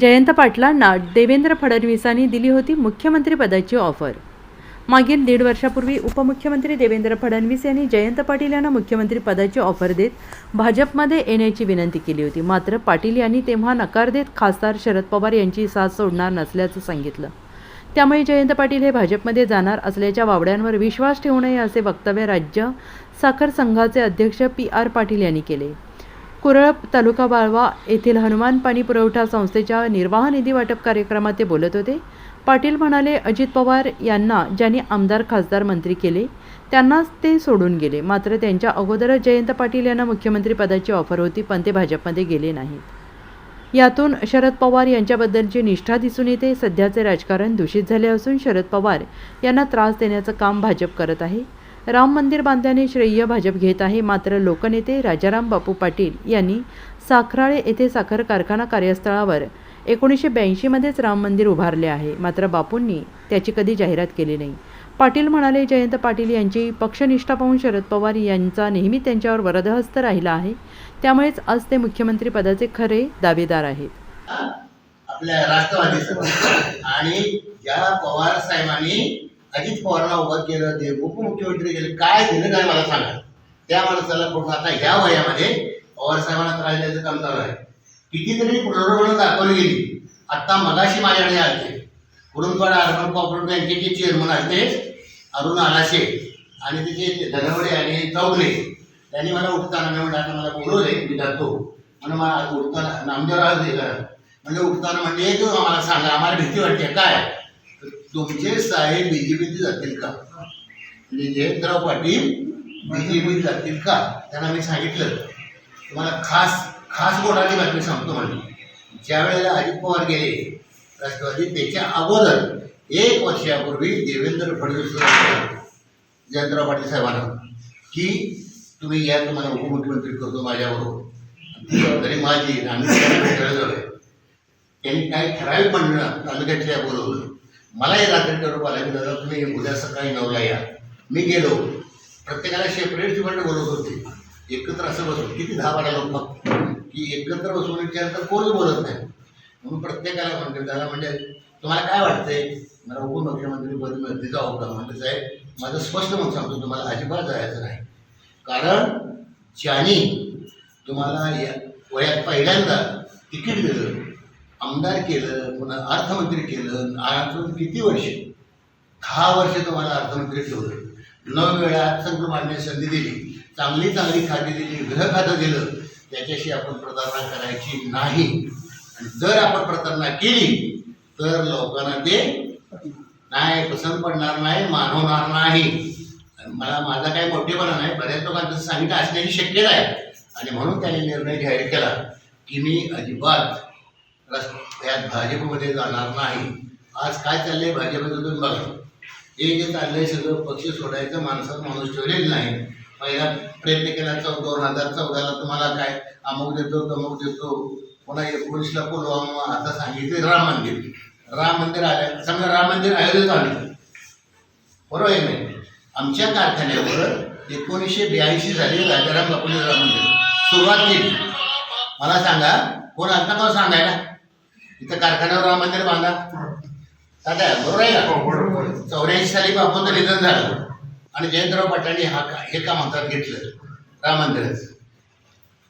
जयंत पाटलांना देवेंद्र फडणवीसांनी दिली होती मुख्यमंत्रीपदाची ऑफर. मागील दीड वर्षापूर्वी उपमुख्यमंत्री देवेंद्र फडणवीस यांनी जयंत पाटील यांना मुख्यमंत्रीपदाची ऑफर देत भाजपमध्ये येण्याची विनंती केली होती. मात्र पाटील यांनी तेव्हा नकार देत खासदार शरद पवार यांची साथ सोडणार नसल्याचं सांगितलं. त्यामुळे जयंत पाटील हे भाजपमध्ये जाणार असल्याच्या वावड्यांवर विश्वास ठेवू नये असे वक्तव्य राज्य साखर संघाचे अध्यक्ष पी आर पाटील यांनी केले. कुरळप तालुका बाळवा येथील हनुमान पाणी पुरवठा संस्थेच्या निर्वाह निधी वाटप कार्यक्रमात ते बोलत होते. पाटील म्हणाले अजित पवार यांना ज्यांनी आमदार खासदार मंत्री केले त्यांनाच ते सोडून गेले. मात्र त्यांच्या अगोदरच जयंत पाटील यांना मुख्यमंत्रीपदाची ऑफर होती पण ते भाजपमध्ये गेले नाहीत. यातून शरद पवार यांच्याबद्दलची निष्ठा दिसून येते. सध्याचे राजकारण दूषित झाले असून शरद पवार यांना त्रास देण्याचं काम भाजप करत आहे. राम मंदिर बांधल्याने श्रेय भाजप घेत आहे. मात्र लोकनेते राजाराम बापू पाटील यांनी साखराळे येथे साखर कारखाना कार्यस्थळावर एकोणीसशे ब्याऐंशीमध्येच राम मंदिर उभारले आहे. मात्र बापूंनी त्याची कधी जाहिरात केली नाही. पाटील म्हणाले जयंत पाटील यांची पक्षनिष्ठा पाहून शरद पवार यांचा नेहमी त्यांच्यावर वरदहस्त राहिला आहे. त्यामुळेच आज ते मुख्यमंत्री पदाचे खरे दावेदार आहेत. आपल्या राष्ट्रवादीचं आणि या पवार साहेबांनी अजित पवारला उभं केलं ते उपमुख्यमंत्री केले काय दिलं काय मला सांगा. त्या माणसाला कुठं आता ह्या वयामध्ये पवारसाहेबांना त्रास द्यायचं काम चालू आहे. कितीतरी पुनर्वळण दाखवली गेली. आत्ता मगाशी माझ्याकडे आले. कुरुंदवाड अर्बन कॉपरेटिव्ह बँकेचे चेअरमन असते अरुण आलाशे आणि तिचे धनवडे आणि चौगले. त्यांनी मला उठताना मी आता मला बोलवले मी जातो. म्हणून मला उठताना नामदेव राहू म्हणजे उठताना म्हणजे तो आम्हाला सांगा आम्हाला भीती वाटते काय? तुमचे साहेब बीजेपीत जातील का? म्हणजे जयंतराव पाटील बीजेपीत जातील का? त्यांना मी सांगितलं. तुम्हाला खास खास गोडाची बातमी सांगतो म्हणजे ज्या वेळेला अजित पवार गेले राष्ट्रवादी त्याच्या अगोदर एक वर्षापूर्वी देवेंद्र फडणवीस जयंतराव पाटील साहेबांना. की तुम्ही या तुम्हाला उपमुख्यमंत्री करतो माझ्याबरोबर. ती जबाबदारी माझी आहे. आम्ही त्यांनी काही ठराविक मंडळ तालुक्यातल्या बोलवलं. मलाही रात्री करून आला की दादा तुम्ही उद्या सकाळी नऊला या. मी गेलो. प्रत्येकाला सेपरेट सेपरेट बोलवत होते. एकत्र असं बसून किती दहा बारा लोक फक्त की एकत्र बसून विचारतात कोणी बोलत नाही. म्हणून प्रत्येकाला म्हणते दादा म्हणजे तुम्हाला काय वाटतंय? मला उपमुख्यमंत्री पद मिळते जाऊ का म्हणते साहेब माझं स्पष्ट मत सांगतो तुम्हाला अजिबात जायचं नाही. कारण ज्यांनी तुम्हाला या वयात पहिल्यांदा तिकीट दिलं आमदार केलं पुन्हा अर्थमंत्री केलं अजून किती वर्ष? दहा वर्ष तुम्हाला अर्थमंत्री ठेवलं. नऊ वेळा अर्थसंकल्पाने संधी दिली चांगली चांगली खाती दिली गृह खातं दिलं. त्याच्याशी आपण प्रतारणा करायची नाही. आणि जर आपण प्रतारणा केली तर लोकांना ते नाही पसंत पडणार नाही मानवणार नाही. मला माझा काही मोठेपणा नाही बऱ्याच लोकांचं सांगितलं असण्याची शक्यता आहे. आणि म्हणून त्यांनी निर्णय जाहीर केला की मी अजिबात त्यात यात भाजपमध्ये जाणार नाही. आज काय चाललंय भाजपचं तुम्ही बघा. हे जे चाललंय सगळं पक्ष सोडायचं माणसात माणूस ठेवलेलं नाही. पहिला प्रयत्न केला चौ दोन हजार चौदाला तुम्हाला काय? अमुक देतो तमुक देतो. पुन्हा एकोणीसला पुलवामा आता सांगितले राम मंदिर. राम मंदिर आलं. समजा राम मंदिर अयोध्येत आलं बरोबर आहे नाही? आमच्या कारखान्यावर एकोणीसशे ब्याऐंशी साली राजाराम बापूजी राम मंदिर सुरुवात केली. मला सांगा कोण आता मला सांगायला? इथं कारखान्यावर राम मंदिर बांधा दादा बरोबर आहे का? चौऱ्याऐंशी साली बापूंचं निधन झालं. आणि जयंतराव पाटलांनी हा का- हे काम हातात घेतलं? राम मंदिराचं.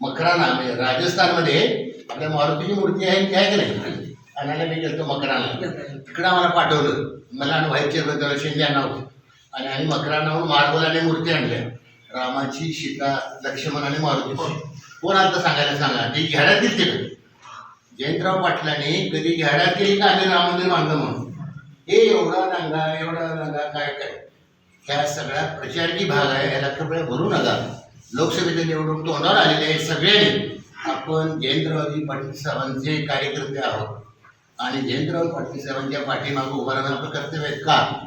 मकराना म्हणजे राजस्थानमध्ये आपल्या मारुतीची मूर्ती आहे ती आहे की नाही? आणायला मी गेलो मकराना तिकडं आम्हाला पाठवलं. मला आणि व्हाईस चेअरमन शिंदे यांना होते. आणि आम्ही मकरानाहून मार्बलाने मूर्ती आणल्या. रामाची सीता लक्ष्मण आणि मारुतीची. कोण आता सांगायला सांगा. ती घ्याड्यात दिसते का जयंतराव पाटलांनी कधी घ्याड्यात केली का आम्ही राम मंदिर बांधलं म्हणून? हे एवढा नांगा एवढा नांगा काय काय? ह्या सगळ्यात प्रचारकी भाग आहे याला कृपया भरू नका. लोकसभेच्या निवडणूक तोंडावर आलेले आहे सगळ्यांनी आपण जयंतरावजी पाटील साहेबांचे कार्यकर्ते आहोत. आणि जयंतराव पाटील साहेबांच्या पाठीमागं उभं राहणं आपलं कर्तव्य आहे का?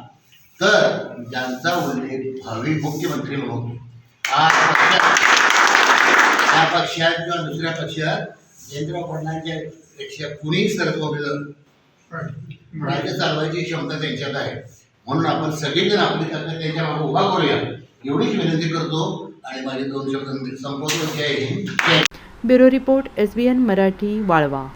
तर ज्यांचा उल्लेख भावी मुख्यमंत्री म्हणून आज पक्षात त्या पक्षात किंवा दुसऱ्या पक्षात जयंतराव पाटलांच्या पेक्षा कुणीही सरकवलेलं राज्य चालवायची क्षमता त्यांच्यात आहे. म्हणून आपण सगळेजण आपली ताकद त्यांच्या मागे उभा करूया. एवढीच विनंती करतो आणि माझे दोन शब्द संपवतो. जय Hind. Bureau report S B N Marathi Walwa.